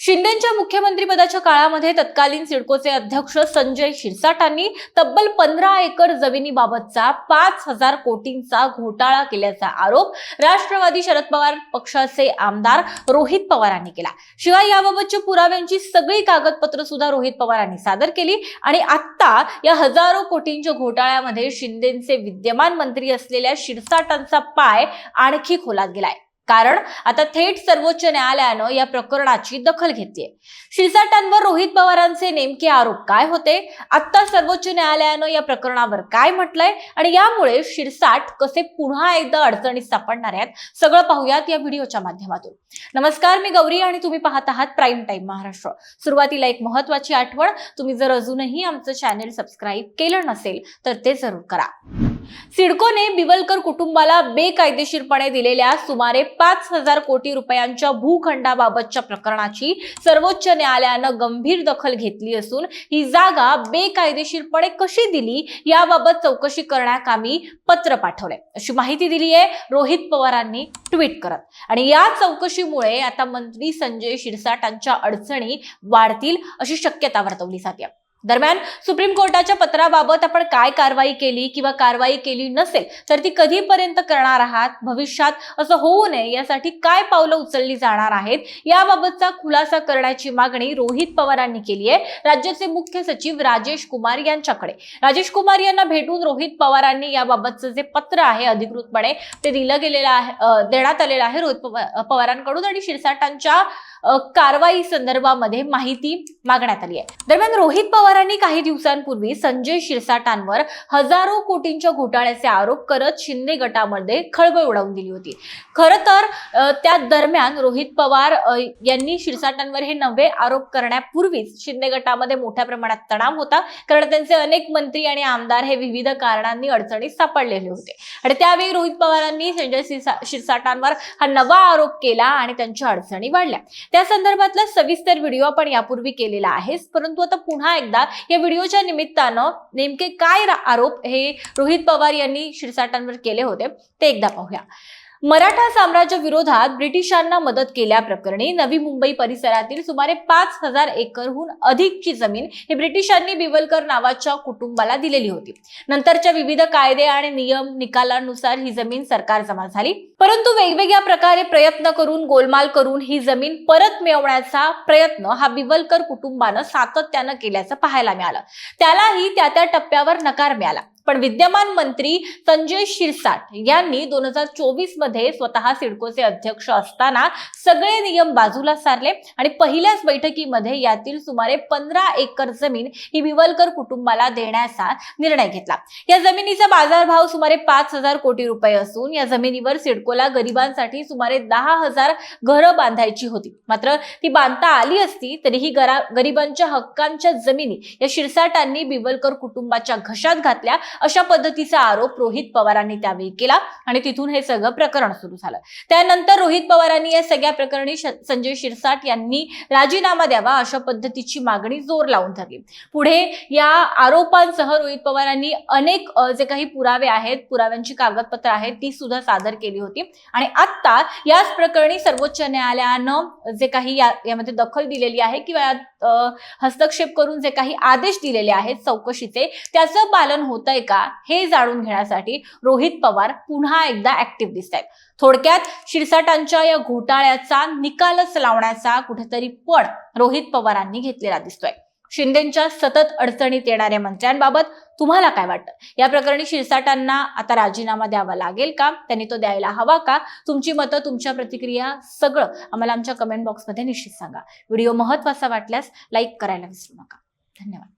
शिंदेच्या मुख्यमंत्रीपदाच्या काळामध्ये तत्कालीन सिडकोचे अध्यक्ष संजय शिरसाटांनी तब्बल पंधरा एकर जमिनीबाबतचा पाच हजार कोटींचा घोटाळा केल्याचा आरोप राष्ट्रवादी शरद पवार पक्षाचे आमदार रोहित पवारांनी केला. शिवाय याबाबतच्या पुराव्यांची सगळी कागदपत्र सुद्धा रोहित पवारांनी सादर केली आणि आता या हजारो कोटींच्या घोटाळ्यामध्ये शिंदेचे विद्यमान मंत्री असलेल्या शिरसाटांचा पाय आणखी खोलात गेलाय. कारण आता थेट सर्वोच्च न्यायालयानं या प्रकरणाची दखल घेतलीय. शिरसाटांवर रोहित पवारांचे नेमके आरोप काय होते? आता सर्वोच्च न्यायालयानं या प्रकरणावर काय म्हटलंय? आणि यामुळे शिरसाट कसे पुन्हा एकदा अडचणीत सापडणार आहेत? सगळं पाहूयात या व्हिडिओच्या माध्यमातून. नमस्कार मी गौरी आणि तुम्ही पाहत आहात प्राईम टाईम महाराष्ट्र. सुरुवातीला एक महत्वाची आठवण तुम्ही जर अजूनही आमचं चॅनेल सबस्क्राईब केलं नसेल तर ते जरूर करा. सिडकोने बिवलकर कुटुंबाला बेकायदेशीरपणे दिलेल्या सुमारे पाच हजार कोटी रुपयांच्या भूखंडाबाबतच्या प्रकरणाची सर्वोच्च न्यायालयानं गंभीर दखल घेतली असून ही जागा बेकायदेशीरपणे कशी दिली याबाबत चौकशी करण्याकामी पत्र पाठवलंय. अशी माहिती दिली आहे रोहित पवारांनी ट्विट करत. आणि या चौकशीमुळे आता मंत्री संजय शिरसाटांच्या अडचणी वाढतील अशी शक्यता वर्तवली जाते. दरम्यान सुप्रीम कोर्टाच्या पत्राबाबत आपण काय कारवाई केली किंवा कारवाई केली नसेल तर ती कधीपर्यंत करणार आहात भविष्यात असं होऊ नये यासाठी काय पावलं उचलली जाणार आहेत याबाबतचा खुलासा करण्याची मागणी रोहित पवारांनी केली आहे. राज्याचे मुख्य सचिव राजेश कुमार यांच्याकडे. राजेश कुमार यांना भेटून रोहित पवारांनी याबाबतचं जे पत्र आहे अधिकृतपणे ते दिलं गेलेलं आहे देण्यात आलेलं आहे रोहित पवारांकडून आणि शिरसाटांच्या कारवाई संदर्भामध्ये माहिती मागण्यात आली आहे. दरम्यान रोहित पवारांनी काही दिवसांपूर्वी संजय शिरसाटांवर हजारो कोटींच्या घोटाळ्याचे आरोप करत शिंदे गटामध्ये खळबळ उडवून दिली होती. खरं तर त्या दरम्यान रोहित पवार यांनी शिरसाटांवर हे नवे आरोप करण्यापूर्वीच शिंदे गटामध्ये मोठ्या प्रमाणात तणाव होता. कारण त्यांचे अनेक मंत्री आणि आमदार हे विविध कारणांनी अडचणीत सापडलेले होते. आणि त्यावेळी रोहित पवारांनी संजय शिरसाटांवर हा नवा आरोप केला आणि त्यांच्या अडचणी वाढल्या. त्या संदर्भातला सविस्तर व्हिडिओ आपण यापूर्वी केलेला आहेच परंतु आता पुन्हा एकदा या व्हिडिओच्या निमित्तानं नेमके काय आरोप हे रोहित पवार यांनी शिरसाटांवर केले होते ते एकदा पाहूया. मराठा साम्राज्य विरोधात ब्रिटिशांना मदत केल्याप्रकरणी नवी मुंबई परिसरातील सुमारे पाच हजार एकरहून अधिकची जमीन ही ब्रिटिशांनी बिवलकर नावाच्या कुटुंबाला दिलेली होती. नंतरच्या विविध कायदे आणि नियम निकालानुसार ही जमीन सरकार जमा झाली. परंतु वेगवेगळ्या प्रकारे प्रयत्न करून गोलमाल करून ही जमीन परत मिळवण्याचा प्रयत्न हा बिवलकर कुटुंबानं सातत्यानं केल्याचं पाहायला मिळालं. त्यालाही त्या त्या टप्प्यावर नकार मिळाला. पण विद्यमान मंत्री संजय शिरसाट यांनी दोन हजार चोवीसमध्ये स्वतः सिडकोचे अध्यक्ष असताना सगळे नियम बाजूला सारले आणि पहिल्याच बैठकीमध्ये यातील सुमारे पंधरा एकर जमीन ही विवलकर कुटुंबाला देण्याचा निर्णय घेतला. या जमिनीचा बाजारभाव सुमारे पाच हजार कोटी रुपये असून या जमिनीवर सिडकोला गरिबांसाठी सुमारे दहा हजार घरं बांधायची होती. मात्र ती बांधता आली असती तरीही गरा गरिबांच्या हक्कांच्या जमिनी या शिरसाटांनी बिवलकर कुटुंबाच्या घशात घातल्या अशा पद्धतीचा आरोप रोहित पवारांनी त्यावेळी केला आणि तिथून हे सगळं प्रकरण सुरू झालं. त्यानंतर रोहित पवारांनी या सगळ्या प्रकरणी संजय शिरसाट यांनी राजीनामा द्यावा अशा पद्धतीची मागणी जोर लावून धरली. पुढे या आरोपांसह रोहित पवारांनी अनेक जे काही पुरावे आहेत पुराव्यांची कागदपत्र आहेत ती सुद्धा सादर केली होती. आणि आत्ता याच प्रकरणी सर्वोच्च न्यायालयानं जे काही या- यामध्ये दखल दिलेली आहे किंवा हस्तक्षेप करून जे काही आदेश दिलेले आहेत चौकशीचे त्याचं पालन होत आहे का? हे जाणून घेण्यासाठी रोहित पवार पुन्हा एकदा ऍक्टिव्ह दिसत आहेत थोडक्यात शिरसाटांच्या या घोटाळ्याचा निकालच लावण्याचा कुठेतरी पण रोहित पवारांनी घेतलेला दिसतोय. शिंदेच्या सतत अडचणीत येणाऱ्या मंत्र्यांबाबत तुम्हाला काय वाटतं? या प्रकरणी शिरसाटांना आता राजीनामा द्यावा लागेल का? त्यांनी तो द्यायला हवा का? तुमची मतं तुमच्या प्रतिक्रिया सगळं आम्हाला आमच्या कमेंट बॉक्समध्ये निश्चित सांगा. व्हिडिओ महत्त्वाचा वाटल्यास लाईक करायला विसरू नका. धन्यवाद.